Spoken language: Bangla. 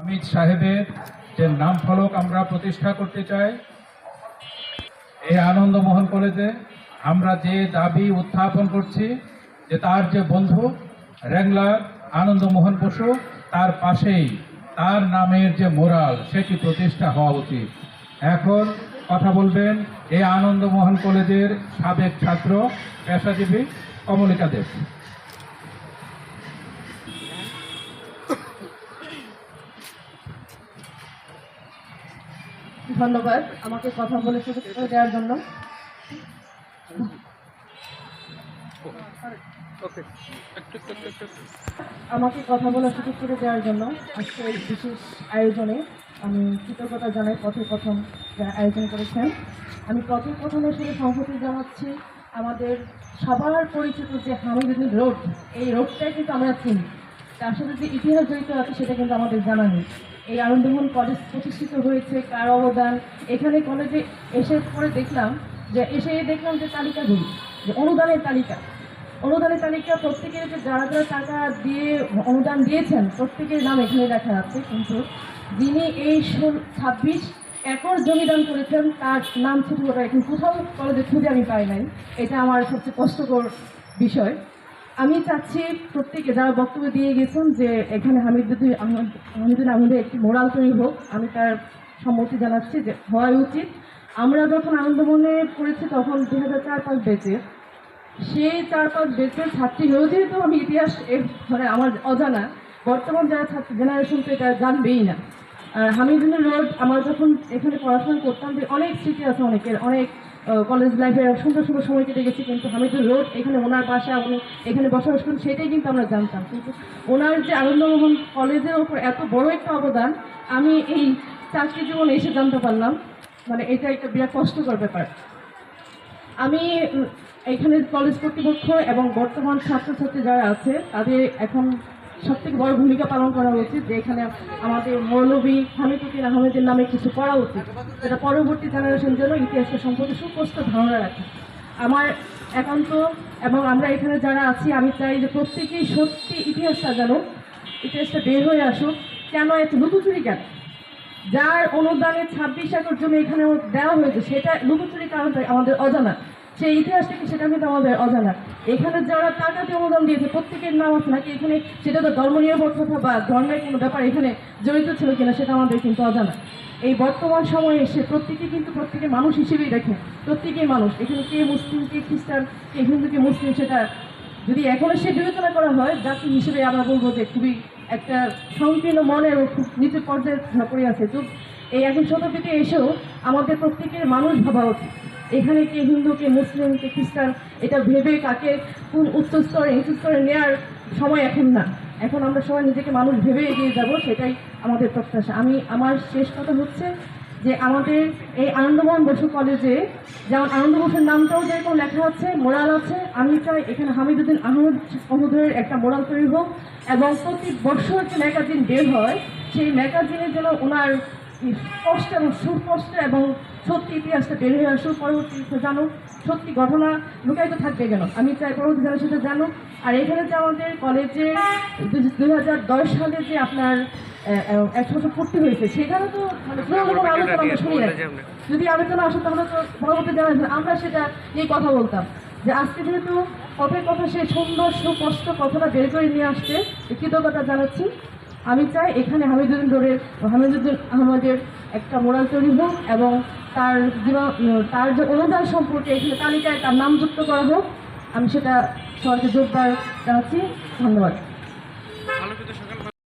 হামিদ সাহেবের যে নাম ফলক আমরা প্রতিষ্ঠা করতে চাই, এই আনন্দমোহন কলেজে আমরা যে দাবি উত্থাপন করছি, যে তার যে বন্ধু রেংলার আনন্দমোহন বসু, তার পাশেই তার নামের যে মোরাল, সেটি প্রতিষ্ঠা হওয়া উচিত। এখন কথা বলবেন এই আনন্দমোহন কলেজের সাবেক ছাত্র পেশাজীবী কমলিকা দেব। ধন্যবাদ আমাকে কথা বলে সুযোগ দেওয়ার জন্য। আমাকে কথা বলার সুযোগ করে দেওয়ার জন্য আজকে এই বিশেষ আয়োজনে আমি কৃতজ্ঞতা জানাই পথে প্রথম আয়োজন করেছেন। আমি পথে প্রথমের সাথে সংহতি জানাচ্ছি আমাদের সবার পরিচিত যে হামিদুদ্দিন রোড, এই রোডটাই কিন্তু আমরা চিনি। তার সাথে যে ইতিহাস জড়িত আছে সেটা কিন্তু আমাদের জানা নেই। এই আনন্দমোহন কলেজ প্রতিষ্ঠিত হয়েছে কার অবদান। এখানে কলেজে এসে পরে দেখলাম যে, এসে দেখলাম যে তালিকাগুলি, যে অনুদানের তালিকা। অনুদানের তালিকা প্রত্যেকের যে যারা যারা টাকা দিয়ে অনুদান দিয়েছেন, প্রত্যেকের নাম এখানে দেখা যাচ্ছে কিন্তু যিনি এই ছাব্বিশ একর জমি দান করেছেন, তার নাম ছোটো এখন কোথাও কলেজে খুঁজে আমি পাই নাই। এটা আমার সবচেয়ে কষ্টকর বিষয়। আমি চাচ্ছি প্রত্যেকে যারা বক্তব্য দিয়ে গেছেন যে এখানে হামিদুদ্দিন হামিদুল আহমদের একটি মোরাল তৈরি হোক, আমি তার সম্মতি জানাচ্ছি যে হওয়াই উচিত। আমরা যখন আনন্দমনে পড়েছি তখন দু হাজার চার পাঁচ বেচে সেই চার পাঁচ বেচের ছাত্রী হয়েও যেহেতু আমি ইতিহাস এর মানে আমার অজানা, বর্তমান যারা ছাত্র জেনারেশন তো এটা জানবেই না। আর হামিদুল্লাহ রোড, আমরা যখন এখানে পড়াশোনা করতাম যে অনেক স্মৃতি আছে অনেকের, অনেক কলেজ লাইফে সুন্দর সুন্দর সময় কেটে গেছি, কিন্তু হামিদুল রোড, এখানে ওনার বাসা, উনি এখানে বসবাস করেন, সেটাই কিন্তু আমরা জানতাম। কিন্তু ওনার যে আনন্দমোহন কলেজের ওপর এত বড় একটা অবদান, আমি এই চাকরি জীবনে এসে জানতে পারলাম। মানে এটা একটা বিরাট কষ্টকর ব্যাপার। আমি এখানে কলেজ কর্তৃপক্ষ এবং বর্তমান ছাত্রছাত্রী যারা আছে, তাদের এখন সব থেকে বড় ভূমিকা পালন করা উচিত যে এখানে আমাদের মৌলবী হামিদুদ্দিন আহমেদের নামে কিছু করা উচিত। যেটা পরবর্তী জেনারেশন যেন ইতিহাসের সম্পর্কে সুস্পষ্ট ধারণা রাখে। আমার একান্ত এবং আমরা এখানে যারা আছি, আমি চাই যে প্রত্যেকেই সত্যি ইতিহাসটা জানুক ইতিহাসটা বের হয়ে আসুক। কেন এত লুকোচুরি কেন? যার অনুদানে ছাব্বিশ একর জমি এখানে দেওয়া হয়েছে, সেটা লুকোচুরি কারণটা আমাদের অজানা। সেই ইতিহাস থেকে সেটা কিন্তু আমাদের অজানা। এখানে যারা টাকা দিয়ে অনুদান দিয়েছে, প্রত্যেকের নাম আছে নাকি? এখানে সেটা তো ধর্ম নিরপেক্ষতা বা ধর্মের কোনো ব্যাপার এখানে জড়িত ছিল কিনা সেটা আমাদের কিন্তু অজানা। এই বর্তমান সময়ে এসে প্রত্যেকে কিন্তু প্রত্যেকে মানুষ হিসেবেই দেখে। প্রত্যেকেই মানুষ। এখানে কে মুসলিম, কে খ্রিস্টান, কে হিন্দু, কে মুসলিম সেটা যদি এখনও সে বিবেচনা করা হয়, জাতি হিসেবে আমরা বলব যে খুবই একটা সংকীর্ণ মনের খুব নিচু পর্যায়ে পড়ে আছে। তো এই এখন শতাব্দীতে এসেও আমাদের প্রত্যেকের মানুষ ভাবা উচিত। এখানে কে হিন্দু, কে মুসলিম, কে খ্রিস্টান, এটা ভেবে কাকে কোন উচ্চ স্তরে, নিচু স্তরে নেওয়ার সময় এখন না। এখন আমরা সবাই নিজেকে মানুষ ভেবে এগিয়ে যাব, সেটাই আমাদের প্রত্যাশা। আমি, আমার শেষ কথা হচ্ছে যে আমাদের এই আনন্দমোহন বসু কলেজে যেমন আনন্দ বসুর নামটাও যেরকম লেখা আছে, মোরাল আছে, আমি চাই এখানে হামিদুদ্দিন আহমদ মহোদয়ের একটা মোরাল তৈরি হোক এবং প্রতি বছর যে ম্যাগাজিন বের হয়, সেই ম্যাগাজিনের জন্য ওনার স্পষ্ট এবং সুস্পষ্ট এবং সত্যি ইতিহাসটা বের হয়ে আসুক পরবর্তীতে জানুক সত্যি ঘটনা লুকায়িত থাকবে কেন? আমি চাই পরবর্তী জেনারেশনটা জানুক। আর এখানে যে আমাদের কলেজে দুই হাজার দশ সালে যে আপনার একশো বছর পূর্তি হয়েছে সেখানে তো মানে আলোচনা আমরা শুনি যদি আলোচনা আসতো তাহলে তো পরবর্তী জেনারেশন আমরা সেটা নিয়ে কথা বলতাম। যে আজকে যেহেতু কথায় কথা সেই সুন্দর সুস্পষ্ট কথাটা বের করে নিয়ে আসছে কৃতজ্ঞতা জানাচ্ছি। আমি চাই এখানে হামিদুদ্দিন রোডের হামিদুদ্দিন আহমদের একটা মোরাল তৈরি হোক এবং তার জীবন তার যে অনুদান সম্পর্কে এখানে তালিকায় তার নাম যুক্ত করা হোক। আমি সেটা সবাইকে যোগদান জানাচ্ছি। ধন্যবাদ।